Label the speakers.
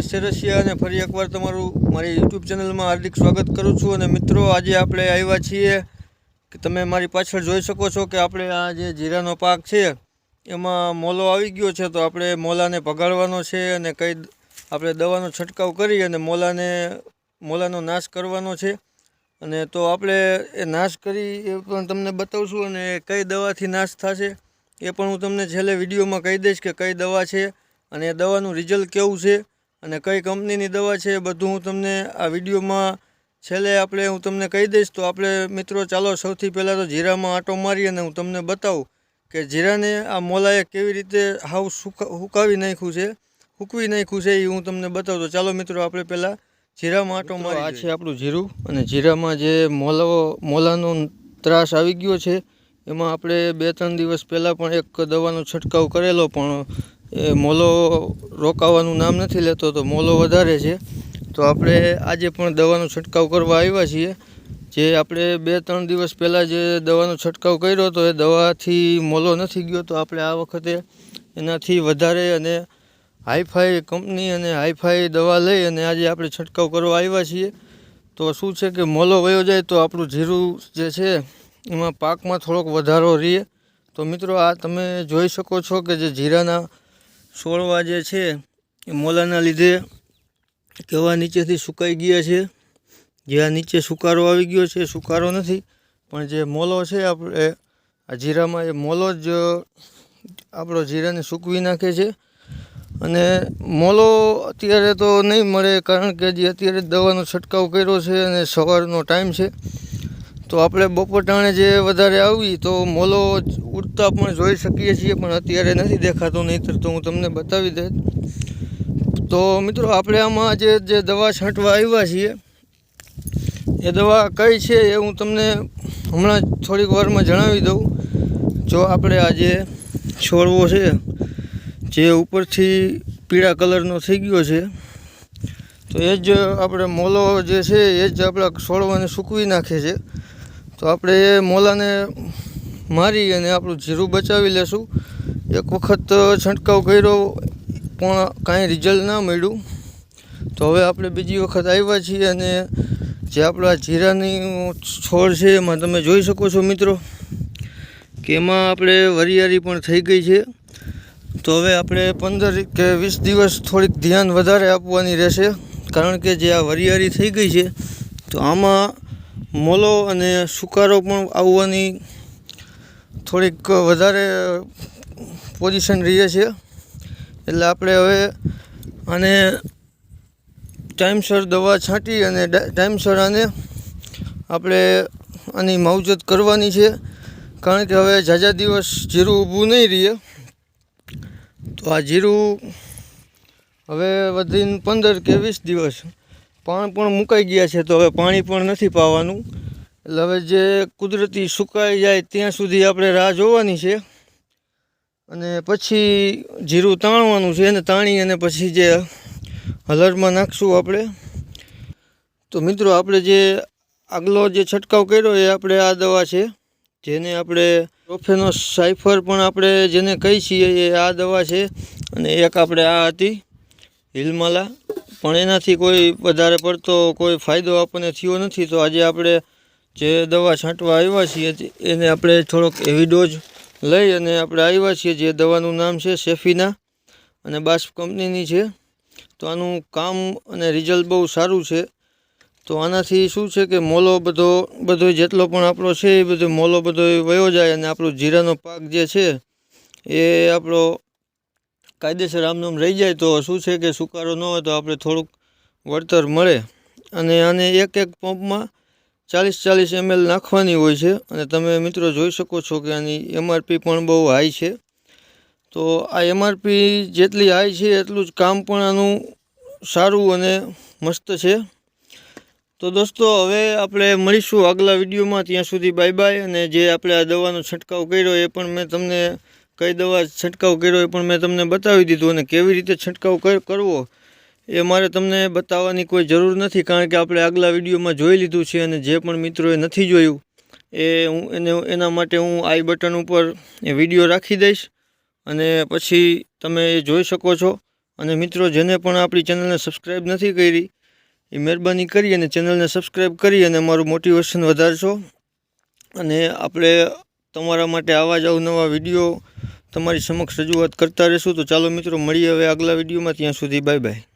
Speaker 1: સેરસિયા અને ફરી એકવાર તમારું મારી યુટ્યુબ ચેનલમાં હાર્દિક સ્વાગત કરું છું અને મિત્રો, આજે આપણે આવ્યા છીએ કે તમે મારી પાછળ જોઈ શકો છો કે આપણે આ જે જીરાનો પાક છે, એમાં મોલો આવી ગયો છે. તો આપણે મોલાને પગાડવાનો છે અને કઈ આપણે દવાનો છંટકાવ કરી અને મોલાને, મોલાનો નાશ કરવાનો છે. અને તો આપણે એ નાશ કરી એ પણ તમને બતાવશું અને કઈ દવાથી નાશ થશે એ પણ હું તમને છેલ્લે વિડીયોમાં કહી દઈશ કે કઈ દવા છે અને એ દવાનું રિઝલ્ટ કેવું છે. અને કઈ કંપનીની દવા છે એ બધું હું તમને આ વિડીયોમાં છેલ્લે આપણે હું તમને કહી દઈશ. તો આપણે મિત્રો ચાલો સૌથી પહેલાં તો જીરામાં આંટો મારી અને હું તમને બતાવું કે જીરાને આ મોલાએ કેવી રીતે હાવ સુકા હુકાવી નાખ્યું છે હૂકવી નાખ્યું છે એ હું તમને બતાવું. તો ચાલો મિત્રો આપણે પહેલાં જીરામાં આંટો મારી આ છે આપણું જીરું અને જીરામાં જે મોલો મોલાનો ત્રાસ આવી ગયો છે એમાં આપણે બે ત્રણ દિવસ પહેલાં પણ એક દવાનો છંટકાવ કરેલો પણ એ મોલો રોકાવાનું નામ નથી લેતો તો મોલો વધારે છે. તો આપણે આજે પણ દવાનો છંટકાવ કરવા આવ્યા છીએ. જે આપણે બે ત્રણ દિવસ પહેલાં જે દવાનો છંટકાવ કર્યો હતો, એ દવાથી મોલો નથી ગયો તો આપણે આ વખતે એનાથી વધારે અને હાઈફાઈ કંપની અને હાઈફાઈ દવા લઈ અને આજે આપણે છંટકાવ કરવા આવ્યા છીએ. તો શું છે કે મોલો વયો જાય તો આપણું જીરું જે છે, એમાં પાકમાં થોડોક વધારો રહે. તો મિત્રો આ તમે જોઈ શકો છો કે જે જીરાના છોડવા જે છે એ મોલાના લીધે કેવા નીચેથી સુકાઈ ગયા છે. જે આ નીચે સુકારો આવી ગયો છે સુકારો નથી, પણ જે મોલો છે આપણે, આ જીરામાં એ મોલો જ, આપણો જીરાને સૂકવી નાખે છે. અને મોલો અત્યારે તો નહીં મળે, કારણ કે જે અત્યારે દવાનો છંટકાવ કર્યો છે અને સવારનો ટાઈમ છે. તો આપણે બપોર ટાણે જે વધારે આવી તો મોલો ઉડતા પણ જોઈ શકીએ છીએ, પણ અત્યારે નથી દેખાતો, નહીંતર તો હું તમને બતાવી દે તો મિત્રો, આપણે આમાં જે જે દવા છાંટવા આવ્યા છીએ, એ દવા કઈ છે એ હું તમને હમણાં થોડીક વારમાં જણાવી દઉં. જો આપણે આ જે છોડવો છે, જે ઉપરથી પીળા કલરનો થઈ ગયો છે, તો એ જ આપણે મોલો જે છે એ જ આપણા છોડવાને સૂકવી નાખે છે. તો આપણે એ મોલાને મારી અને આપણું જીરું બચાવી લેશું. એક વખત છંટકાવ કર્યો, પણ કાંઈ રિઝલ્ટ ના મળ્યું. તો હવે આપણે બીજી વખત આવ્યા છીએ અને જે આપણા જીરાની છોડ છે એમાં તમે જોઈ શકો છો મિત્રો કે એમાં આપણે વરિયાળી પણ થઈ ગઈ છે. તો હવે આપણે પંદર કે વીસ દિવસ થોડીક ધ્યાન વધારે આપવાની રહેશે. કારણ કે જે આ વરિયાળી થઈ ગઈ છે, તો આમાં મોલો અને સુકારો પણ આવવાની થોડીક વધારે પોઝિશન રહીએ છીએ એટલે આપણે હવે આને ટાઈમસર દવા છાંટી અને ટાઈમસર આને આપણે આની માવજત કરવાની છે. કારણ કે હવે ઝાઝા દિવસ જીરું ઊભું નહીં રહીએ તો આ જીરું હવે વધીને પંદર કે વીસ દિવસ પાણ પણ મુકાઈ ગયા છે તો હવે પાણી પણ નથી પાવાનું. એટલે હવે જે કુદરતી સુકાઈ જાય ત્યાં સુધી આપણે રાહ જોવાની છે. અને પછી જીરું તાણવાનું છે અને તાણી અને પછી જે હલરમાં નાખશું આપણે. તો મિત્રો આપણે જે આગલો જે છંટકાવ કર્યો એ આપણે આ દવા છે. જેને આપણે પ્રોફેનો સાઇફર પણ આપણે જેને કહી છીએ એ આ દવા છે. અને એક આપણે આ હતી હિલમાલા. પણ એનાથી કોઈ વધારે પડતો કોઈ ફાયદો આપણને થયો નથી. તો આજે આપણે જે દવા છાંટવા આવ્યા છીએ એને આપણે થોડોક એવી ડોઝ લઈ અને આપણે આવ્યા છીએ, જે દવાનું નામ છે સેફીના અને બાસ્પ કંપનીની છે. તો આનું કામ અને રિઝલ્ટ બહુ સારું છે. તો આનાથી શું છે કે મોલો બધો બધો જેટલો પણ આપણો છે, એ બધો મોલો બધો વયો જાય અને આપણો જીરાનો પાક જે છે, એ આપણો કાયદેસર આમનામ રહી જાય તો શું છે કે સુકારો ન હોય તો આપણે થોડુંક વળતર મળે. અને આને એક એક પંપમાં ચાલીસ ચાલીસ એમએલ નાખવાની હોય છે. અને તમે મિત્રો જોઈ શકો છો કે આની એમઆરપી પણ બહુ હાઈ છે. તો આ એમઆરપી જેટલી હાઈ છે એટલું જ કામ પણ આનું સારું અને મસ્ત છે. તો દોસ્તો, હવે આપણે મળીશું આગલા વિડીયોમાં. ત્યાં સુધી બાય બાય અને જે આપણે આ દવાનો છંટકાવ કર્યો એ પણ મેં તમને કઈ દવા છંટકાવ કર્યો એ પણ મેં તમને બતાવી દીધું અને કેવી રીતે છંટકાવ કરવો એ મારે તમને બતાવવાની કોઈ જરૂર નથી કારણ કે આપણે આગલા વિડીયોમાં જોઈ લીધું છે અને જે પણ મિત્રોએ નથી જોયું એ હું એને, એના માટે હું આઈ બટન ઉપર એ વીડિયો રાખી દઈશ અને પછી તમે એ જોઈ શકો છો અને મિત્રો જેને પણ આપણી ચેનલને સબસ્ક્રાઈબ નથી કરી એ મહેરબાની કરી અને ચેનલને સબસ્ક્રાઈબ કરી અને મારું મોટિવેશન વધારશો અને આપણે તમારા માટે આવા જ અવનવા વીડિયો તમારી સમક્ષ રજૂઆત કરતા રહીશું. તો ચાલો મિત્રો, મળીએ હવે આગલા વિડીયોમાં. ત્યાં સુધી બાય બાય.